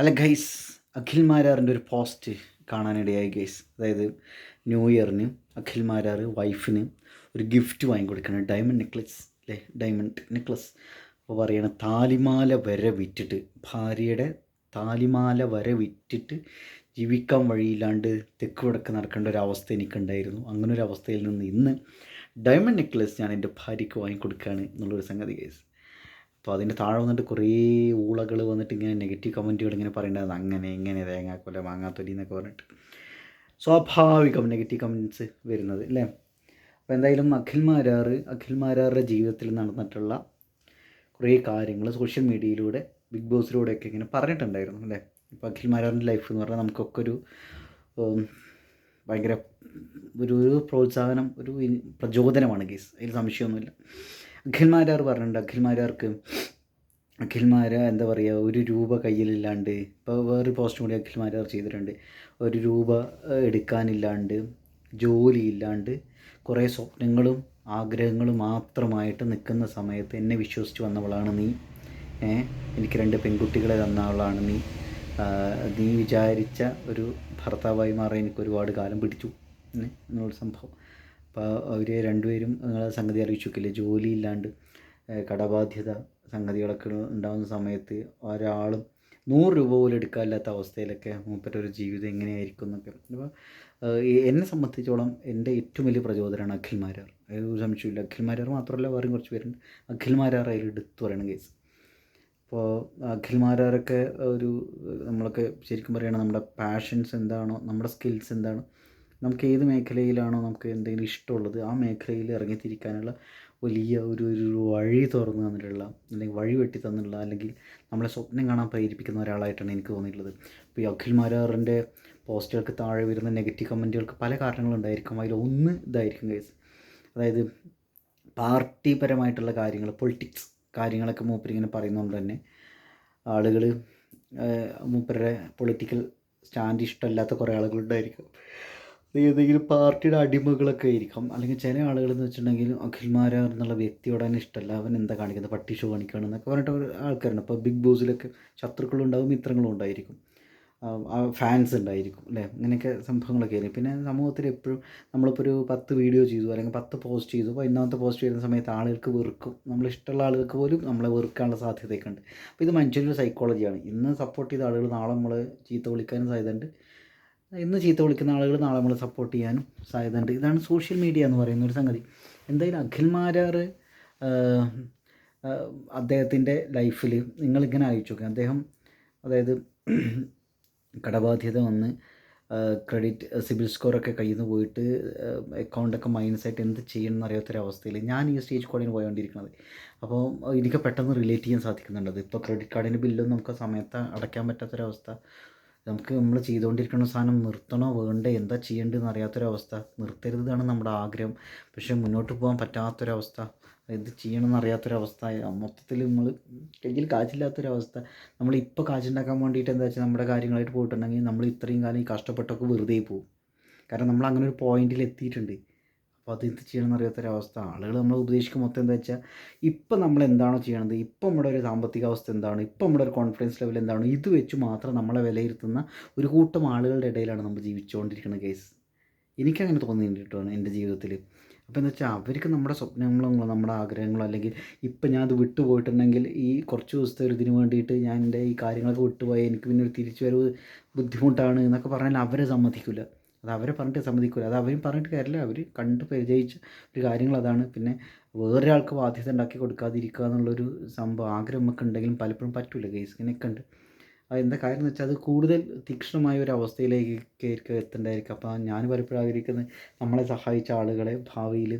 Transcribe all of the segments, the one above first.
Hello guys Akhil മാരാറിന്റെ ഒരു post കാണാനിടയായി guys അതായത് ന്യൂ ഇയറിന് അഖിൽ മാരാർ വൈഫിന് ഒരു ഗിഫ്റ്റ് വാങ്ങിക്കൊടുക്കണം ഡയമണ്ട് നെക്ലസ് അല്ലേ ഡയമണ്ട് നെക്ലസ് അപ്പോൾ പറയണ താലിമാല വരെ വിറ്റിട്ട് ഭാര്യയുടെ താലിമാല വരെ വിറ്റിട്ട് ജീവിക്കാൻ വഴിയില്ലാണ്ട് തെക്ക് വടക്ക് നടക്കേണ്ട ഒരു അവസ്ഥ എനിക്കുണ്ടായിരുന്നു. അങ്ങനെ ഒരു അവസ്ഥയിൽ നിന്ന് ഇന്ന് ഡയമണ്ട് നെക്ലസ് ഞാൻ എന്റെ ഭാര്യയ്ക്ക് വാങ്ങിക്കൊടുക്കുകയാണ് എന്നുള്ളൊരു സംഗതി കേസ് അപ്പോൾ അതിന്റെ താഴെ വന്നിട്ട് കുറേ ഊളകൾ വന്നിട്ട് ഇങ്ങനെ നെഗറ്റീവ് കമന്റുകൾ ഇങ്ങനെ പറയേണ്ടത് അങ്ങനെ ഇങ്ങനെ തേങ്ങാക്കൊല മാങ്ങാത്തൊലി എന്നൊക്കെ പറഞ്ഞിട്ട് സ്വാഭാവികം നെഗറ്റീവ് കമന്റ്സ് വരുന്നത് അല്ലേ? അപ്പോൾ എന്തായാലും അഖിൽ മാരാർ അഖിൽ മാരാറുടെ ജീവിതത്തിൽ നടന്നിട്ടുള്ള കുറേ കാര്യങ്ങൾ സോഷ്യൽ മീഡിയയിലൂടെ ബിഗ് ബോസിലൂടെയൊക്കെ ഇങ്ങനെ പറഞ്ഞിട്ടുണ്ടായിരുന്നു അല്ലേ? ഇപ്പോൾ അഖിൽ മാരാറിന്റെ ലൈഫ് എന്ന് പറഞ്ഞാൽ നമുക്കൊക്കെ ഒരു ഭയങ്കര ഒരു പ്രോത്സാഹനം ഒരു പ്രചോദനമാണ് കേസ് അതിൽ സംശയമൊന്നുമില്ല. അഖിൽ മാരാർ പറഞ്ഞിട്ടുണ്ട്. അഖിൽമാരാർക്ക് അഖിൽമാര എന്താ പറയുക ഒരു രൂപ കയ്യിലില്ലാണ്ട് ഇപ്പോൾ വേറൊരു പോസ്റ്റ് കൂടി അഖിൽമാരാർ ചെയ്തിട്ടുണ്ട്. ഒരു രൂപ എടുക്കാനില്ലാണ്ട് ജോലി ഇല്ലാണ്ട് കുറേ സ്വപ്നങ്ങളും ആഗ്രഹങ്ങളും മാത്രമായിട്ട് നിൽക്കുന്ന സമയത്ത് എന്നെ വിശ്വസിച്ച് വന്നവളാണ് നീ. എനിക്ക് രണ്ട് പെൺകുട്ടികളെ തന്നവളാണ് നീ. നീ വിചാരിച്ച ഒരു ഭർത്താവായി മാറാൻ എനിക്ക് ഒരുപാട് കാലം പിടിച്ചു. എന്നുള്ള സംഭവം. അപ്പോൾ അവർ രണ്ടുപേരും നിങ്ങളെ സംഗതി ആലോചിച്ച് നോക്കില്ലേ? ജോലിയില്ലാണ്ട് കടബാധ്യത സംഗതികളൊക്കെ ഉണ്ടാകുന്ന സമയത്ത് ഒരാളും നൂറ് രൂപ പോലും എടുക്കാനില്ലാത്ത അവസ്ഥയിലൊക്കെ മൂപ്പരുടെ ഒരു ജീവിതം എങ്ങനെയായിരിക്കും എന്നൊക്കെ. അപ്പോൾ എന്നെ സംബന്ധിച്ചോളം എന്റെ ഏറ്റവും വലിയ പ്രചോദനമാണ് അഖിൽ മാരാർ. അതിൽ ഒരു സംശയമില്ല അഖിൽ മാരാർ മാത്രമല്ല വേറെയും കുറച്ച് പേരുണ്ട്. അഖിൽ മാരാർ അതിൽ എടുത്തു പറയണ കേസ് അപ്പോൾ അഖിൽ മാരാരൊക്കെ ഒരു നമ്മളൊക്കെ ശരിക്കും പറയുകയാണെങ്കിൽ നമ്മുടെ പാഷൻസ് എന്താണോ നമ്മുടെ സ്കിൽസ് എന്താണോ നമുക്ക് ഏത് മേഖലയിലാണോ നമുക്ക് എന്തെങ്കിലും ഇഷ്ടമുള്ളത് ആ മേഖലയിൽ ഇറങ്ങിത്തിരിക്കാനുള്ള വലിയ ഒരു ഒരു വഴി തുറന്നു തന്നിട്ടുള്ള അല്ലെങ്കിൽ വഴി വെട്ടി തന്നിട്ടുള്ള അല്ലെങ്കിൽ നമ്മളെ സ്വപ്നം കാണാൻ പ്രേരിപ്പിക്കുന്ന ഒരാളായിട്ടാണ് എനിക്ക് തോന്നിയിട്ടുള്ളത്. ഇപ്പോൾ ഈ അഖിൽ മാരാറിന്റെ പോസ്റ്റുകൾക്ക് താഴെ വരുന്ന നെഗറ്റീവ് കമന്റുകൾക്ക് പല കാരണങ്ങളുണ്ടായിരിക്കും. അതിൽ ഒന്ന് ഇതായിരിക്കും കേസ് അതായത് പാർട്ടി പരമായിട്ടുള്ള കാര്യങ്ങൾ പൊളിറ്റിക്സ് കാര്യങ്ങളൊക്കെ മൂപ്പരിങ്ങനെ പറയുന്നതുകൊണ്ട് തന്നെ ആളുകൾ മൂപ്പരുടെ പൊളിറ്റിക്കൽ സ്റ്റാൻഡ് ഇഷ്ടമല്ലാത്ത കുറേ ആളുകളുണ്ടായിരിക്കും. ഏതെങ്കിലും പാർട്ടിയുടെ അടിമകളൊക്കെ ആയിരിക്കാം. അല്ലെങ്കിൽ ചില ആളുകൾ എന്ന് വെച്ചിട്ടുണ്ടെങ്കിൽ അഖിൽമാരാർ എന്നുള്ള വ്യക്തിയോട് തന്നെ ഇഷ്ടമല്ല. അവൻ എന്താ കാണിക്കുന്നത്? പട്ടി ഷോ കാണിക്കുകയാണ് എന്നൊക്കെ പറഞ്ഞിട്ട് ആൾക്കാരുണ്ട്. അപ്പോൾ ബിഗ് ബോസിലൊക്കെ ശത്രുക്കളും ഉണ്ടാവും മിത്രങ്ങളും ഉണ്ടായിരിക്കും. ഫാൻസ് ഉണ്ടായിരിക്കും അല്ലേ? അങ്ങനെയൊക്കെ സംഭവങ്ങളൊക്കെ ആയിരിക്കും. പിന്നെ സമൂഹത്തിൽ എപ്പോഴും നമ്മളിപ്പോൾ ഒരു പത്ത് വീഡിയോ ചെയ്തു അല്ലെങ്കിൽ പത്ത് പോസ്റ്റ് ചെയ്തു. അപ്പോൾ ഇന്നാമത്തെ പോസ്റ്റ് ചെയ്യുന്ന സമയത്ത് ആളുകൾക്ക് വെറുക്കും. നമ്മൾ ഇഷ്ടമുള്ള ആളുകൾക്ക് പോലും നമ്മളെ വെറുക്കാനുള്ള സാധ്യതയൊക്കെ ഉണ്ട്. അപ്പോൾ ഇത് മനുഷ്യന്റെ സൈക്കോളജിയാണ് ഇന്ന് സപ്പോർട്ട് ചെയ്ത ആളുകൾ നാളെ നമ്മൾ ചീത്ത വിളിക്കാനും സാധ്യതയുണ്ട്. ഇന്ന് ചീത്ത വിളിക്കുന്ന ആളുകൾ നാളെ നമ്മൾ സപ്പോർട്ട് ചെയ്യാനും സാധ്യതയുണ്ട്. ഇതാണ് സോഷ്യൽ മീഡിയ എന്ന് പറയുന്ന ഒരു സംഗതി. എന്തായാലും അഖിൽ മാരാർ അദ്ദേഹത്തിന്റെ ലൈഫിൽ നിങ്ങളിങ്ങനെ അയച്ചു നോക്കുക അദ്ദേഹം അതായത് കടബാധ്യത വന്ന് ക്രെഡിറ്റ് സിബിൽ സ്കോറൊക്കെ കയ്യിൽ നിന്ന് പോയിട്ട് അക്കൗണ്ടൊക്കെ മൈനസായിട്ട് എന്ത് ചെയ്യണം എന്നറിയാത്തൊരവസ്ഥയിൽ ഞാൻ ഈ സ്റ്റേജ് കോഡിന് പോയോണ്ടിരിക്കുന്നത് അപ്പോൾ എനിക്ക് പെട്ടെന്ന് റിലേറ്റ് ചെയ്യാൻ സാധിക്കുന്നുണ്ട് ഇപ്പോൾ ക്രെഡിറ്റ് കാർഡിന്റെ ബില്ലൊന്നും നമുക്ക് സമയത്ത് അടയ്ക്കാൻ പറ്റാത്തൊരവസ്ഥ. നമുക്ക് നമ്മൾ ചെയ്തുകൊണ്ടിരിക്കുന്ന സാധനം നിർത്തണോ വേണ്ടേ എന്താ ചെയ്യേണ്ടതെന്ന് അറിയാത്തൊരവസ്ഥ. നിർത്തരുതാണ് നമ്മുടെ ആഗ്രഹം. പക്ഷേ മുന്നോട്ട് പോകാൻ പറ്റാത്തൊരവസ്ഥ എന്ത് ചെയ്യണമെന്ന് അറിയാത്തൊരവസ്ഥ മൊത്തത്തിൽ നമ്മൾ കയ്യിൽ കാശില്ലാത്തൊരവസ്ഥ. നമ്മൾ ഇപ്പോൾ കാശുണ്ടാക്കാൻ വേണ്ടിയിട്ട് എന്താ വെച്ചാൽ നമ്മുടെ കാര്യങ്ങളായിട്ട് പോയിട്ടുണ്ടെങ്കിൽ നമ്മൾ ഇത്രയും കാലം ഈ കഷ്ടപ്പെട്ടൊക്കെ വെറുതെ പോകും കാരണം നമ്മൾ അങ്ങനെ ഒരു പോയിന്റിൽ എത്തിയിട്ടുണ്ട്. അപ്പോൾ അത് എന്ത് ചെയ്യണമെന്ന് അറിയാത്തൊരവസ്ഥ ആളുകൾ നമ്മൾ ഉപദേശിക്കും മൊത്തം എന്താ വെച്ചാൽ ഇപ്പം നമ്മൾ എന്താണോ ചെയ്യണത് ഇപ്പം നമ്മുടെ ഒരു സാമ്പത്തിക അവസ്ഥ എന്താണ് ഇപ്പം നമ്മുടെ ഒരു കോൺഫിഡൻസ് ലെവൽ എന്താണ് ഇത് വെച്ച് മാത്രം നമ്മളെ വിലയിരുത്തുന്ന ഒരു കൂട്ടം ആളുകളുടെ ഇടയിലാണ് നമ്മൾ ജീവിച്ചുകൊണ്ടിരിക്കുന്ന കേസ് എനിക്കങ്ങനെ തോന്നിയിട്ടുണ്ട് കേട്ടോ എന്റെ ജീവിതത്തിൽ അപ്പോൾ എന്താ വെച്ചാൽ അവർക്ക് നമ്മുടെ സ്വപ്നങ്ങളോ നമ്മുടെ ആഗ്രഹങ്ങളോ അല്ലെങ്കിൽ ഇപ്പം ഞാൻ അത് വിട്ടുപോയിട്ടുണ്ടെങ്കിൽ ഈ കുറച്ച് ദിവസത്തെ ഒരു ഇതിന് വേണ്ടിയിട്ട് ഞാൻ എന്റെ ഈ കാര്യങ്ങളൊക്കെ വിട്ടുപോയി എനിക്ക് പിന്നെ ഒരു തിരിച്ചു വരവ് ബുദ്ധിമുട്ടാണ് എന്നൊക്കെ പറഞ്ഞാൽ അവരെ സമ്മതിക്കില്ല അത് അവരെ പറഞ്ഞിട്ട് സമ്മതിക്കില്ല അത് അവരും പറഞ്ഞിട്ട് കാര്യമില്ല. അവർ കണ്ട് പരിചയിച്ച ഒരു കാര്യങ്ങൾ അതാണ്. പിന്നെ വേറൊരാൾക്ക് ബാധ്യത ഉണ്ടാക്കി കൊടുക്കാതിരിക്കുക എന്നുള്ളൊരു സംഭവം ആഗ്രഹം നമുക്ക് ഉണ്ടെങ്കിലും പലപ്പോഴും പറ്റില്ല കേസ് ഇങ്ങനെയൊക്കെ ഉണ്ട്. എന്താ കാര്യം എന്ന് വെച്ചാൽ അത് കൂടുതൽ തീക്ഷണമായ ഒരു അവസ്ഥയിലേക്ക് എത്തേണ്ടതായിരിക്കും. അപ്പോൾ ഞാൻ പലപ്പോഴും ആഗ്രഹിക്കുന്നത് നമ്മളെ സഹായിച്ച ആളുകളെ ഭാവിയിൽ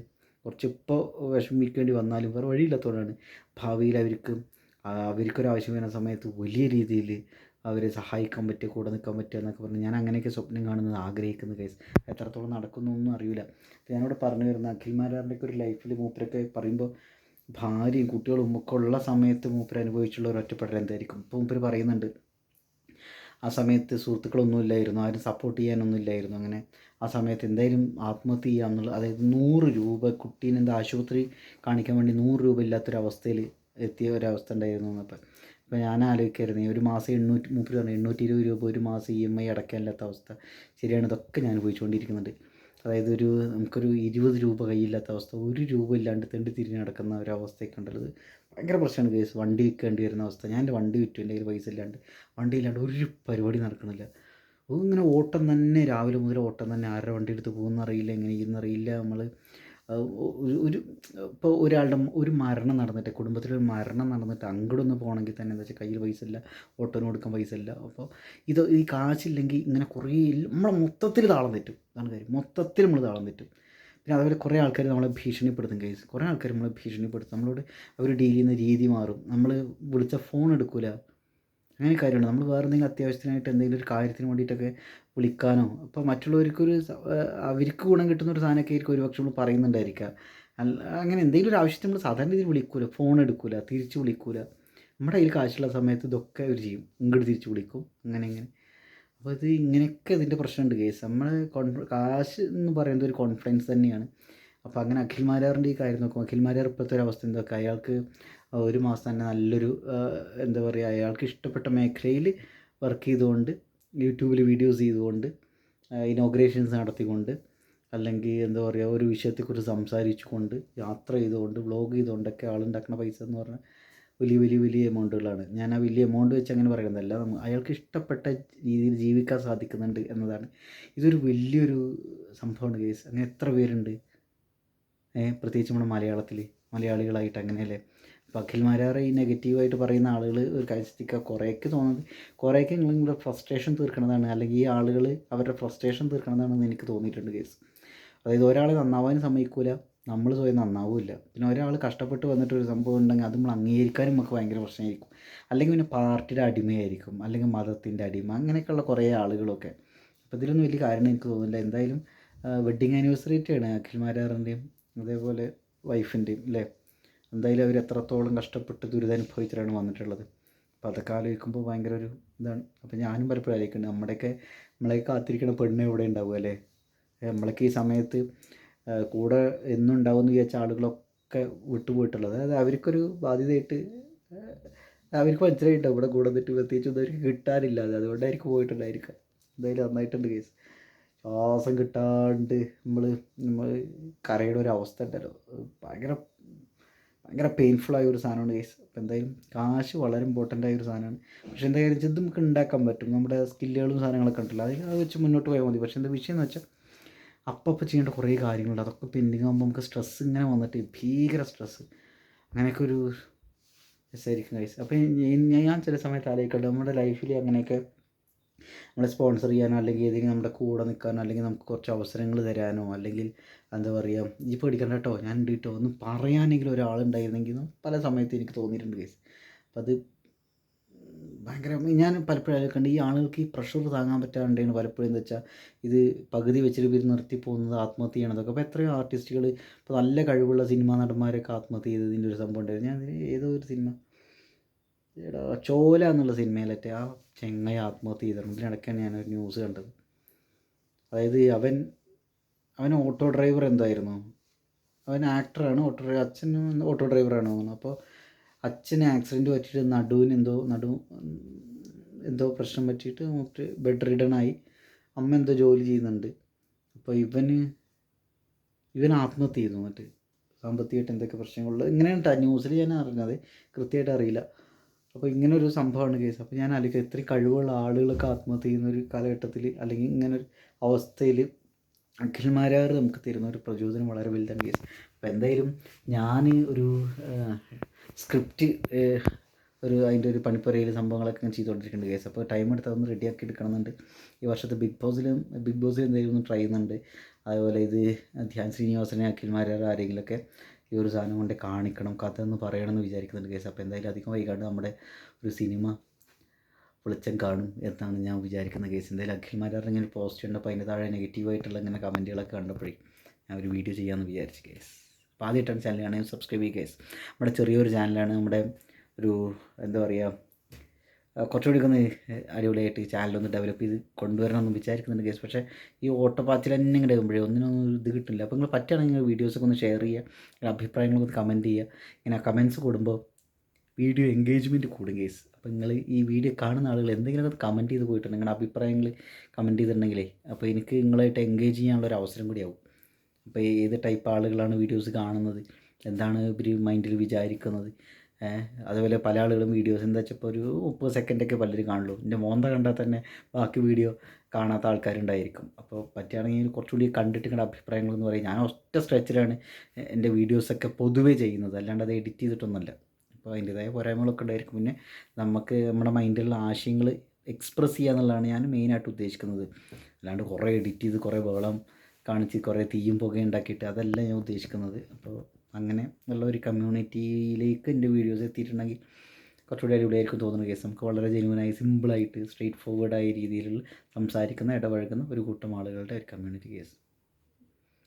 കുറച്ച് ഇപ്പോൾ വിഷമിക്കേണ്ടി വന്നാലും വേറെ വഴിയില്ലാത്തതുകൊണ്ടാണ് ഭാവിയിൽ അവർക്ക് അവർക്കൊരാവശ്യം വരുന്ന സമയത്ത് വലിയ രീതിയിൽ അവരെ സഹായിക്കാൻ പറ്റുക കൂടെ നിൽക്കാൻ പറ്റുക എന്നൊക്കെ പറഞ്ഞ് ഞാൻ അങ്ങനെയൊക്കെ സ്വപ്നം കാണുന്നത് ആഗ്രഹിക്കുന്ന കേസ് എത്രത്തോളം നടക്കുന്നൊന്നും അറിയില്ല. ഞാനിവിടെ പറഞ്ഞു വരുന്ന അഖിൽമാരാറിന്റെ ഒക്കെ ഒരു ലൈഫിൽ മൂപ്പരൊക്കെ പറയുമ്പോൾ ഭാര്യയും കുട്ടികളും ഒക്കെ ഉള്ള സമയത്ത് മൂപ്പർ അനുഭവിച്ചുള്ള ഒരു ഒറ്റപ്പെടൽ എന്തായിരിക്കും? ഇപ്പോൾ മൂപ്പർ പറയുന്നുണ്ട് ആ സമയത്ത് സുഹൃത്തുക്കളൊന്നും ഇല്ലായിരുന്നു ആരും സപ്പോർട്ട് ചെയ്യാനൊന്നും ഇല്ലായിരുന്നു അങ്ങനെ. ആ സമയത്ത് എന്തായാലും ആത്മഹത്യ ചെയ്യാമെന്നുള്ള അതായത് നൂറ് രൂപ കുട്ടീനെന്താ ആശുപത്രി കാണിക്കാൻ വേണ്ടി നൂറ് രൂപ ഇല്ലാത്തൊരവസ്ഥയിൽ എത്തിയ ഒരവസ്ഥ ഉണ്ടായിരുന്നു എന്നപ്പോൾ അപ്പോൾ ഞാൻ ആലോചിക്കായിരുന്നു ഒരു മാസം എണ്ണൂറ്റി മുപ്പത് പറഞ്ഞു എണ്ണൂറ്റി ഇരുപത് രൂപ ഒരു മാസം ഇ എം ഐ അടയ്ക്കാനില്ലാത്ത അവസ്ഥ. ശരിയാണ് ഇതൊക്കെ ഞാൻ ഉപയോഗിച്ചുകൊണ്ടിരിക്കുന്നുണ്ട്. അതായത് ഒരു നമുക്കൊരു ഇരുപത് രൂപ കയ്യില്ലാത്ത അവസ്ഥ ഒരു രൂപ ഇല്ലാണ്ട് തെണ്ടി തിരിഞ്ഞ് നടക്കുന്ന ഒരു അവസ്ഥയൊക്കെ ഉണ്ടല്ലത്. ഭയങ്കര പ്രശ്നമാണ് കേസ്. വണ്ടി വിൽക്കേണ്ടി വരുന്ന അവസ്ഥ. ഞാൻ എന്റെ വണ്ടി വിറ്റു എന്റെ കയ്യിൽ പൈസ ഇല്ലാണ്ട്. വണ്ടി ഇല്ലാണ്ട് ഒരു പരിപാടി നടക്കണില്ല. ഇങ്ങനെ ഓട്ടം തന്നെ രാവിലെ മുതൽ ഓട്ടം തന്നെ ആരുടെ വണ്ടി എടുത്ത് പോകുന്നറിയില്ല എങ്ങനെ ചെയ്യുന്നറിയില്ല നമ്മൾ ഒരു ഇപ്പോൾ ഒരാളുടെ ഒരു മരണം നടന്നിട്ട് കുടുംബത്തിലൊരു മരണം നടന്നിട്ട് അങ്ങോട്ടൊന്ന് പോകണമെങ്കിൽ തന്നെ എന്താ വെച്ചാൽ കയ്യിൽ പൈസ ഇല്ല ഓട്ടോന് കൊടുക്കാൻ പൈസ ഇല്ല. അപ്പോൾ ഇത് ഈ കാശില്ലെങ്കിൽ ഇങ്ങനെ കുറേ നമ്മളെ മൊത്തത്തിൽ താളം തെറ്റും. അതാണ് കാര്യം. മൊത്തത്തിൽ നമ്മൾ താളം തെറ്റും. പിന്നെ അതുപോലെ കുറേ ആൾക്കാർ നമ്മളെ ഭീഷണിപ്പെടുത്തും കേസ്. കുറേ ആൾക്കാർ നമ്മളെ ഭീഷണിപ്പെടുത്തും. നമ്മളോട് അവർ ഡീൽ ചെയ്യുന്ന രീതി മാറും. നമ്മൾ വിളിച്ച ഫോൺ എടുക്കില്ല അങ്ങനെ കാര്യമാണ്. നമ്മൾ വേറെ എന്തെങ്കിലും അത്യാവശ്യത്തിനായിട്ട് എന്തെങ്കിലും ഒരു കാര്യത്തിന് വേണ്ടിയിട്ടൊക്കെ വിളിക്കാനോ ഇപ്പോൾ മറ്റുള്ളവർക്കൊരു അവർക്ക് ഗുണം കിട്ടുന്ന ഒരു സാധനമൊക്കെ ആയിരിക്കും ഒരുപക്ഷെ നമ്മൾ പറയുന്നുണ്ടായിരിക്കുക. അങ്ങനെ എന്തെങ്കിലും ഒരു ആവശ്യത്തിന് നമ്മൾ സാധാരണ രീതിയിൽ വിളിക്കൂല. ഫോൺ എടുക്കൂല തിരിച്ച് വിളിക്കൂല. നമ്മുടെ കയ്യിൽ കാശുള്ള സമയത്ത് ഇതൊക്കെ അവർ ചെയ്യും. ഇങ്ങോട്ട് തിരിച്ച് വിളിക്കും. അങ്ങനെ ഇങ്ങനെ. അപ്പോൾ ഇത് ഇങ്ങനെയൊക്കെ ഇതിന്റെ പ്രശ്നമുണ്ട് കേസ്. നമ്മൾ കാശ് എന്ന് പറയുന്നത് ഒരു കോൺഫിഡൻസ് തന്നെയാണ്. അപ്പോൾ അങ്ങനെ അഖിൽ മാരാറിന്റെ ഈ കാര്യം നോക്കും അഖിൽ മാരാർ ഇപ്പോഴത്തെ ഒരു അവസ്ഥ എന്തൊക്കെ? അയാൾക്ക് ഒരു മാസം തന്നെ നല്ലൊരു എന്താ പറയുക അയാൾക്ക് ഇഷ്ടപ്പെട്ട മേഖലയിൽ വർക്ക് ചെയ്തുകൊണ്ട് യൂട്യൂബിൽ വീഡിയോസ് ചെയ്തുകൊണ്ട് ഇനോഗ്രേഷൻസ് നടത്തിക്കൊണ്ട് അല്ലെങ്കിൽ എന്താ പറയുക ഒരു വിഷയത്തെക്കുറിച്ച് സംസാരിച്ചുകൊണ്ട് യാത്ര ചെയ്തുകൊണ്ട് വ്ളോഗ് ചെയ്തുകൊണ്ടൊക്കെ ആളുണ്ടാക്കുന്ന പൈസ എന്ന് പറഞ്ഞാൽ വലിയ വലിയ വലിയ എമൗണ്ടുകളാണ് ഞാൻ ആ വലിയ എമൗണ്ട് വെച്ച് അങ്ങനെ പറയുന്നതല്ല. അയാൾക്ക് ഇഷ്ടപ്പെട്ട രീതിയിൽ ജീവിക്കാൻ സാധിക്കുന്നുണ്ട് എന്നതാണ്. ഇതൊരു വലിയൊരു സംഭവമാണ് കേസ് അങ്ങനെ എത്ര പേരുണ്ട്? പ്രത്യേകിച്ച് നമ്മുടെ മലയാളത്തിൽ മലയാളികളായിട്ട് അങ്ങനെയല്ലേ? അപ്പോൾ അഖിൽ മാരാറ് ഈ നെഗറ്റീവായിട്ട് പറയുന്ന ആളുകൾ ഒരു കാഴ്ചക്ക് കുറേയൊക്കെ തോന്നുന്നത് കുറേയൊക്കെ നിങ്ങൾ നിങ്ങളുടെ ഫ്രസ്ട്രേഷൻ തീർക്കണതാണ്. അല്ലെങ്കിൽ ഈ ആളുകൾ അവരുടെ ഫ്രസ്ട്രേഷൻ തീർക്കണതാണെന്ന് എനിക്ക് തോന്നിയിട്ടുണ്ട് കേസ് അതായത് ഒരാൾ നന്നാവാനും സമ്മതിക്കൂല നമ്മൾ സ്വയം നന്നാവില്ല. പിന്നെ ഒരാൾ കഷ്ടപ്പെട്ട് വന്നിട്ട് ഒരു സംഭവം ഉണ്ടെങ്കിൽ അത് നമ്മൾ അംഗീകരിക്കാനും നമുക്ക് ഭയങ്കര പ്രശ്നമായിരിക്കും. അല്ലെങ്കിൽ പിന്നെ പാർട്ടിയുടെ അടിമയായിരിക്കും അല്ലെങ്കിൽ മതത്തിന്റെ അടിമ അങ്ങനെയൊക്കെയുള്ള കുറേ ആളുകളൊക്കെ. അപ്പോൾ ഇതിലൊന്നും വലിയ കാരണം എനിക്ക് തോന്നുന്നില്ല. എന്തായാലും വെഡ്ഡിങ് ആനിവേഴ്സറിയിട്ടാണ് അഖിൽ മാരാറിന്റെയും അതേപോലെ വൈഫിന്റെയും അല്ലേ എന്തായാലും അവർ എത്രത്തോളം കഷ്ടപ്പെട്ട് ദുരിതമനുഭവിച്ചിട്ടാണ് വന്നിട്ടുള്ളത്. അപ്പോൾ അതൊക്കെ ആലോചിക്കുമ്പോൾ ഭയങ്കര ഒരു ഇതാണ്. അപ്പോൾ ഞാനും പലപ്പോഴും ആലോചിക്കുന്നുണ്ട്. നമ്മുടെയൊക്കെ നമ്മളെ കാത്തിരിക്കുന്ന പെണ്ണ് എവിടെ ഉണ്ടാവും അല്ലേ? നമ്മളൊക്കെ ഈ സമയത്ത് കൂടെ എന്നും ഉണ്ടാവും എന്ന് വിചാരിച്ച ആളുകളൊക്കെ വിട്ടുപോയിട്ടുള്ളത്. അതായത് അവർക്കൊരു ബാധ്യതയായിട്ട് അവർക്ക് മനസ്സിലായിട്ടുണ്ടാവും. ഇവിടെ കൂടെ നിന്നിട്ട് പ്രത്യേകിച്ച് ഒന്നും അവർക്ക് കിട്ടാനില്ല അത് അതുകൊണ്ടായിരിക്കും പോയിട്ടുണ്ടായിരിക്കുക എന്തായാലും നന്നായിട്ടുണ്ട് കേസ്. ശ്വാസം കിട്ടാണ്ട് നമ്മൾ നമ്മൾ കരയുടെ ഒരു അവസ്ഥ ഉണ്ടല്ലോ. ഭയങ്കര ഭയങ്കര പെയിൻഫുൾ ആയ ഒരു സാധനമാണ് ഗൈസ് അപ്പോൾ എന്തായാലും കാശ് വളരെ ഇമ്പോർട്ടന്റ് ആയ ഒരു സാധനമാണ്. പക്ഷേ എന്തായാലും ഇത് നമുക്ക് ഉണ്ടാക്കാൻ പറ്റും. നമ്മുടെ സ്കില്ലുകളും സാധനങ്ങളൊക്കെ ഉണ്ടല്ലോ. അതിൽ അത് വെച്ച് മുന്നോട്ട് പോയാൽ മതി. പക്ഷേ എന്താ വിഷയം എന്ന് വെച്ചാൽ അപ്പം അപ്പം ചെയ്യേണ്ട കുറേ കാര്യങ്ങളുണ്ട്. അതൊക്കെ പെൻഡിങ് ആകുമ്പോൾ നമുക്ക് സ്ട്രെസ് ഇങ്ങനെ വന്നിട്ട് ഭീകര സ്ട്രെസ്സ് അങ്ങനെയൊക്കെ ഒരു രസമായിരിക്കും ഗൈസ് അപ്പോൾ ഞാൻ ചില സമയത്ത് ആലോചിക്കട്ടെ നമ്മുടെ ലൈഫിൽ അങ്ങനെയൊക്കെ നമ്മളെ സ്പോൺസർ ചെയ്യാനോ അല്ലെങ്കിൽ ഏതെങ്കിലും നമ്മുടെ കൂടെ നിൽക്കാനോ അല്ലെങ്കിൽ നമുക്ക് കുറച്ച് അവസരങ്ങൾ തരാനോ അല്ലെങ്കിൽ എന്താ പറയുക ഈ പേടിക്കണ്ട കേട്ടോ ഞാൻ ഉണ്ട് കേട്ടോ ഒന്ന് പറയാനെങ്കിലും ഒരാളുണ്ടായിരുന്നെങ്കിൽ പല സമയത്ത് എനിക്ക് തോന്നിയിട്ടുണ്ട് കേസ് അപ്പം അത് ഭയങ്കര ഞാൻ പലപ്പോഴും കണ്ട് ഈ ആളുകൾക്ക് ഈ പ്രഷർ താങ്ങാൻ പറ്റാണ്ടാണ് പലപ്പോഴും എന്താ വെച്ചാൽ ഇത് പകുതി വെച്ചിട്ട് ഇവർ നിർത്തി പോകുന്നത് ആത്മഹത്യ ചെയ്യണതൊക്കെ അപ്പോൾ എത്രയോ ആർട്ടിസ്റ്റുകൾ ഇപ്പോൾ നല്ല കഴിവുള്ള സിനിമാ നടന്മാരൊക്കെ ആത്മഹത്യ ചെയ്തതിന്റെ ഒരു സംഭവം ഉണ്ടായിരുന്നു. ഞാൻ ഏതോ ഒരു സിനിമ എടാ ചോല എന്നുള്ള സിനിമയിലൊക്കെ ആ ചെങ്ങയ ആത്മഹത്യ ചെയ്തിട്ടുണ്ട്. ഇതിനിടയ്ക്കാണ് ഞാനൊരു ന്യൂസ് കണ്ടത്. അതായത് അവൻ അവൻ ഓട്ടോ ഡ്രൈവർ എന്തായിരുന്നു? അവൻ ആക്ടറാണ്. ഓട്ടോ ഡ്രൈവർ അച്ഛനും ഓട്ടോ ഡ്രൈവറാണ് തോന്നുന്നു. അപ്പോൾ അച്ഛന് ആക്സിഡന്റ് പറ്റിയിട്ട് നടുവിന് എന്തോ നടു എന്തോ പ്രശ്നം പറ്റിയിട്ട് മറ്റ് ബെഡ് റിഡൺ ആയി. അമ്മ എന്തോ ജോലി ചെയ്യുന്നുണ്ട്. അപ്പോൾ ഇവന് ഇവൻ ആത്മഹത്യ ചെയ്തു മറ്റ്. സാമ്പത്തികമായിട്ട് എന്തൊക്കെ പ്രശ്നങ്ങളുള്ളത് ഇങ്ങനെയാണ് ന്യൂസിൽ ഞാൻ അറിഞ്ഞത്. കൃത്യമായിട്ട് അറിയില്ല. അപ്പോൾ ഒരു സംഭവമാണ് കേസ്. അപ്പോൾ ഞാൻ ആലോചിക്കുക ഇത്രയും കഴിവുള്ള ആളുകളൊക്കെ ആത്മഹത്യ ചെയ്യുന്ന ഒരു കാലഘട്ടത്തിൽ അല്ലെങ്കിൽ ഇങ്ങനെ ഒരു അവസ്ഥയിൽ അഖിൽമാരാർ നമുക്ക് തരുന്ന ഒരു പ്രചോദനം വളരെ വലുതാണ് കേസ്. അപ്പോൾ എന്തായാലും ഞാൻ ഒരു സ്ക്രിപ്റ്റ് ഒരു അതിന്റെ ഒരു പണിപ്പുരയിൽ സംഭവങ്ങളൊക്കെ ഞാൻ ചെയ്തുകൊണ്ടിരിക്കുന്നുണ്ട് കേസ്. അപ്പോൾ ടൈം എടുത്ത് അതൊന്ന് റെഡിയാക്കി എടുക്കണമെന്നുണ്ട്. ഈ വർഷത്തെ ബിഗ് ബോസിലും ബിഗ് ബോസിൽ എന്തെങ്കിലും ഒന്ന് ട്രൈ ചെയ്യുന്നുണ്ട്. അതുപോലെ ഇത് ധ്യാൻ ശ്രീനിവാസനെ അഖിൽമാരാർ ആരെങ്കിലുമൊക്കെ ഈ ഒരു സാധനം കൊണ്ട് കാണിക്കണം കഥ എന്ന് പറയണമെന്ന് വിചാരിക്കുന്നുണ്ട് കേസ്. അപ്പോൾ എന്തായാലും അധികം വൈകാണ്ട് നമ്മുടെ ഒരു സിനിമ വെളിച്ചം കാണും എന്നാണ് ഞാൻ വിചാരിക്കുന്ന കേസ്. എന്തായാലും അഖിൽമാരാർ ഇങ്ങനെ പോസ്റ്റ് കണ്ടപ്പോൾ അതിന്റെ താഴെ നെഗറ്റീവായിട്ടുള്ള ഇങ്ങനെ കമന്റുകളൊക്കെ കണ്ടപ്പോഴേ ഞാൻ ഒരു വീഡിയോ ചെയ്യാമെന്ന് വിചാരിച്ചു കേസ്. അപ്പോൾ ആദ്യമായിട്ടാണ് ചാനലാണ് സബ്സ്ക്രൈബ് ചെയ്യുക കേസ്. നമ്മുടെ ചെറിയൊരു ചാനലാണ് നമ്മുടെ ഒരു എന്താ പറയുക കുറച്ചുകൂടി ഒന്ന് അടിപൊളിയായിട്ട് ചാനലൊന്ന് ഡെവലപ്പ് ചെയ്ത് കൊണ്ടുവരണം എന്ന് വിചാരിക്കുന്നുണ്ട് കേസ് പക്ഷേ ഈ ഓട്ടപ്പാച്ചിൽ തന്നെ ഇങ്ങനെ ഇടുമ്പോഴേ ഒന്നിനൊന്നും ഇത് കിട്ടില്ല അപ്പോൾ നിങ്ങൾ പറ്റുകയാണെങ്കിൽ നിങ്ങൾ വീഡിയോസൊക്കെ ഒന്ന് ഷെയർ ചെയ്യുക അഭിപ്രായങ്ങളൊക്കെ ഒന്ന് കമന്റ് ചെയ്യുക. ഇങ്ങനെ കമൻസ് കൂടുമ്പോൾ വീഡിയോ എൻഗേജ്മെന്റ് കൂടും കേസ് അപ്പോൾ നിങ്ങൾ ഈ വീഡിയോ കാണുന്ന ആളുകൾ എന്തെങ്കിലുമൊക്കെ കമന്റ് ചെയ്ത് പോയിട്ടുണ്ട് നിങ്ങളുടെ അഭിപ്രായങ്ങൾ കമന്റ് ചെയ്തിട്ടുണ്ടെങ്കിലേ അപ്പോൾ എനിക്ക് നിങ്ങളായിട്ട് എൻഗേജ് ചെയ്യാനുള്ള ഒരു അവസരം കൂടി ആവും. അപ്പോൾ ഏത് ടൈപ്പ് ആളുകളാണ് വീഡിയോസ് കാണുന്നത് എന്താണ് ഇവർ മൈൻഡിൽ വിചാരിക്കുന്നത് അതുപോലെ പല ആളുകളും വീഡിയോസ് എന്താ വെച്ചാൽ ഇപ്പോൾ ഒരു മുപ്പത് സെക്കൻഡൊക്കെ പലരും കാണുള്ളൂ. എന്റെ മോന്ത കണ്ടാൽ തന്നെ ബാക്കി വീഡിയോ കാണാത്ത ആൾക്കാരുണ്ടായിരിക്കും. അപ്പോൾ പറ്റുകയാണെങ്കിൽ കുറച്ചുകൂടി കണ്ടിട്ട് കണ്ട അഭിപ്രായങ്ങളെന്ന് പറയും. ഞാൻ ഒറ്റ സ്ട്രെച്ചിലാണ് എന്റെ വീഡിയോസൊക്കെ പൊതുവേ ചെയ്യുന്നത്. അല്ലാണ്ട് അത് എഡിറ്റ് ചെയ്തിട്ടൊന്നുമല്ല. അപ്പോൾ അതിന്റേതായ പോരായ്മകളൊക്കെ ഉണ്ടായിരിക്കും. പിന്നെ നമുക്ക് നമ്മുടെ മൈൻഡിലുള്ള ആശയങ്ങൾ എക്സ്പ്രസ് ചെയ്യുക എന്നുള്ളതാണ് ഞാൻ മെയിനായിട്ട് ഉദ്ദേശിക്കുന്നത്. അല്ലാണ്ട് കുറേ എഡിറ്റ് ചെയ്ത് കുറേ വേളം കാണിച്ച് കുറേ തീയും പുകയും ഉണ്ടാക്കിയിട്ട് അതല്ല ഞാൻ ഉദ്ദേശിക്കുന്നത്. അപ്പോൾ അങ്ങനെ ഉള്ള ഒരു കമ്മ്യൂണിറ്റിയിലേക്ക് എന്റെ വീഡിയോസ് എത്തിയിട്ടുണ്ടെങ്കിൽ കുറച്ചുകൂടി അടിപൊളിയായിരിക്കും തോന്നുന്ന കേസ് നമുക്ക് വളരെ ജെനുവനായി സിമ്പിളായിട്ട് സ്ട്രെയിറ്റ് ഫോർവേഡായ രീതിയിലുള്ള സംസാരിക്കുന്ന ഇടപഴകുന്ന ഒരു കൂട്ടം ആളുകളുടെ ഒരു കമ്മ്യൂണിറ്റി കേസ്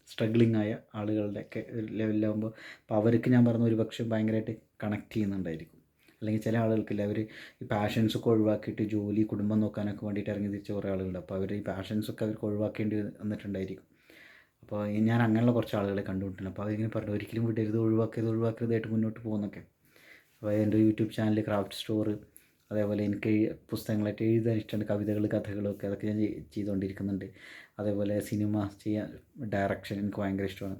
സ്ട്രഗ്ലിംഗ് ആയ ആളുകളുടെ ഒക്കെ ഒരു ലെവലിലാകുമ്പോൾ അപ്പോൾ അവർക്ക് ഞാൻ പറഞ്ഞ ഒരു പക്ഷേ ഭയങ്കരമായിട്ട് കണക്ട് ചെയ്യുന്നുണ്ടായിരിക്കും. അല്ലെങ്കിൽ ചില ആളുകൾക്കില്ല അവർ ഈ പാഷൻസൊക്കെ ഒഴിവാക്കിയിട്ട് ജോലി കുടുംബം നോക്കാനൊക്കെ വേണ്ടിയിട്ട് ഇറങ്ങി തിരിച്ച കുറേ ആളുകളുണ്ട്. അപ്പോൾ അവർ ഈ പാഷൻസൊക്കെ അവർക്ക് ഒഴിവാക്കേണ്ടി വന്നിട്ടുണ്ടായിരിക്കും. അപ്പോൾ ഞാൻ അങ്ങനെയുള്ള കുറച്ച് ആളുകളെ കണ്ടുകൊണ്ടിരുന്നു അപ്പോൾ അതിങ്ങനെ പറഞ്ഞു ഒരിക്കലും വിടരുത് ഒഴിവാക്കരുത് ഒഴിവാക്കരുതായിട്ട് മുന്നോട്ട് പോകുന്നൊക്കെ. അപ്പോൾ എന്റെ യൂട്യൂബ് ചാനൽ ക്രാഫ്റ്റ് സ്റ്റോർ അതേപോലെ എനിക്ക് പുസ്തകങ്ങളായിട്ട് എഴുതാൻ ഇഷ്ടമുണ്ട് കവിതകൾ കഥകളൊക്കെ അതൊക്കെ ഞാൻ ചെയ്തുകൊണ്ടിരിക്കുന്നുണ്ട്. അതേപോലെ സിനിമ ചെയ്യാൻ ഡയറക്ഷൻ എനിക്ക് ഭയങ്കര ഇഷ്ടമാണ്.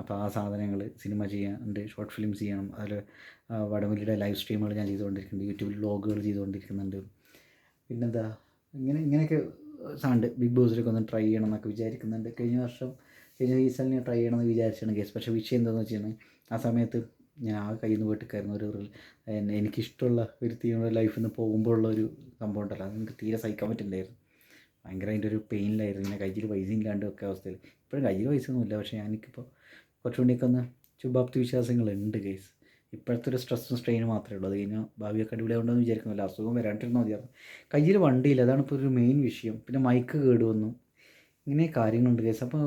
അപ്പോൾ ആ സാധനങ്ങൾ സിനിമ ചെയ്യാനുണ്ട് ഷോർട്ട് ഫിലിംസ് ചെയ്യണം. അതിൽ വടമല്ലിയുടെ ലൈവ് സ്ട്രീമുകൾ ഞാൻ ചെയ്തുകൊണ്ടിരിക്കുന്നുണ്ട്. യൂട്യൂബിൽ വ്ളോഗുകൾ ചെയ്തുകൊണ്ടിരിക്കുന്നുണ്ട്. പിന്നെന്താ? ഇങ്ങനെ ഇങ്ങനെയൊക്കെ സാധനമുണ്ട് ബിഗ് ബോസിലൊക്കെ ഒന്ന് ട്രൈ ചെയ്യണം എന്നൊക്കെ വിചാരിക്കുന്നുണ്ട്. കഴിഞ്ഞ വർഷം കഴിഞ്ഞ സീസണിൽ ട്രൈ ചെയ്യണമെന്ന് വിചാരിച്ചാണ് കേസ്. പക്ഷേ വിഷയം എന്താണെന്ന് വെച്ചിട്ടുണ്ടെങ്കിൽ ആ സമയത്ത് ഞാൻ ആ കയ്യിൽ നിന്ന് പോയിട്ടിരിക്കായിരുന്നു ഒരു എനിക്കിഷ്ടമുള്ള ഒരു തീയുടെ ലൈഫിൽ നിന്ന് പോകുമ്പോഴുള്ള ഒരു സംഭവം ഉണ്ടല്ലോ. അത് തീരെ സഹിക്കാൻ പറ്റുന്നുണ്ടായിരുന്നു ഭയങ്കര അതിന്റെ ഒരു പെയിനിലായിരുന്നു ഇങ്ങനെ കയ്യിൽ പൈസ ഇല്ലാണ്ട് ഒക്കെ അവസ്ഥയിൽ ഇപ്പോഴും കയ്യിൽ പൈസ ഒന്നുമില്ല. പക്ഷേ എനിക്കിപ്പോൾ കുറച്ചുകൂടിയൊക്കെ ഒന്ന് ശുഭാപ്തി വിശ്വാസങ്ങളുണ്ട് കേസ്. ഇപ്പോഴത്തെ ഒരു സ്ട്രെസ്സും സ്ട്രെയിനും മാത്രമേ ഉള്ളൂ. അത് കഴിഞ്ഞാൽ ഭാവിയൊക്കെ അടിപൊളിയാവുണ്ടെന്ന് വിചാരിക്കുന്നില്ല. അസുഖം വരാണ്ടിരുന്നാൽ മതിയായിരുന്നു. കയ്യിൽ വണ്ടിയില്ല. അതാണ് ഇപ്പോൾ ഒരു മെയിൻ വിഷയം. പിന്നെ മൈക്ക് കേട് വന്നു. ഇങ്ങനെ കാര്യങ്ങളുണ്ട് കേസ് അപ്പോൾ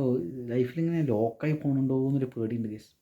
ലൈഫിൽ ഇങ്ങനെ ലോക്കായി പോകുന്നുണ്ടോ എന്നൊരു പേടിയുണ്ട് കേസ്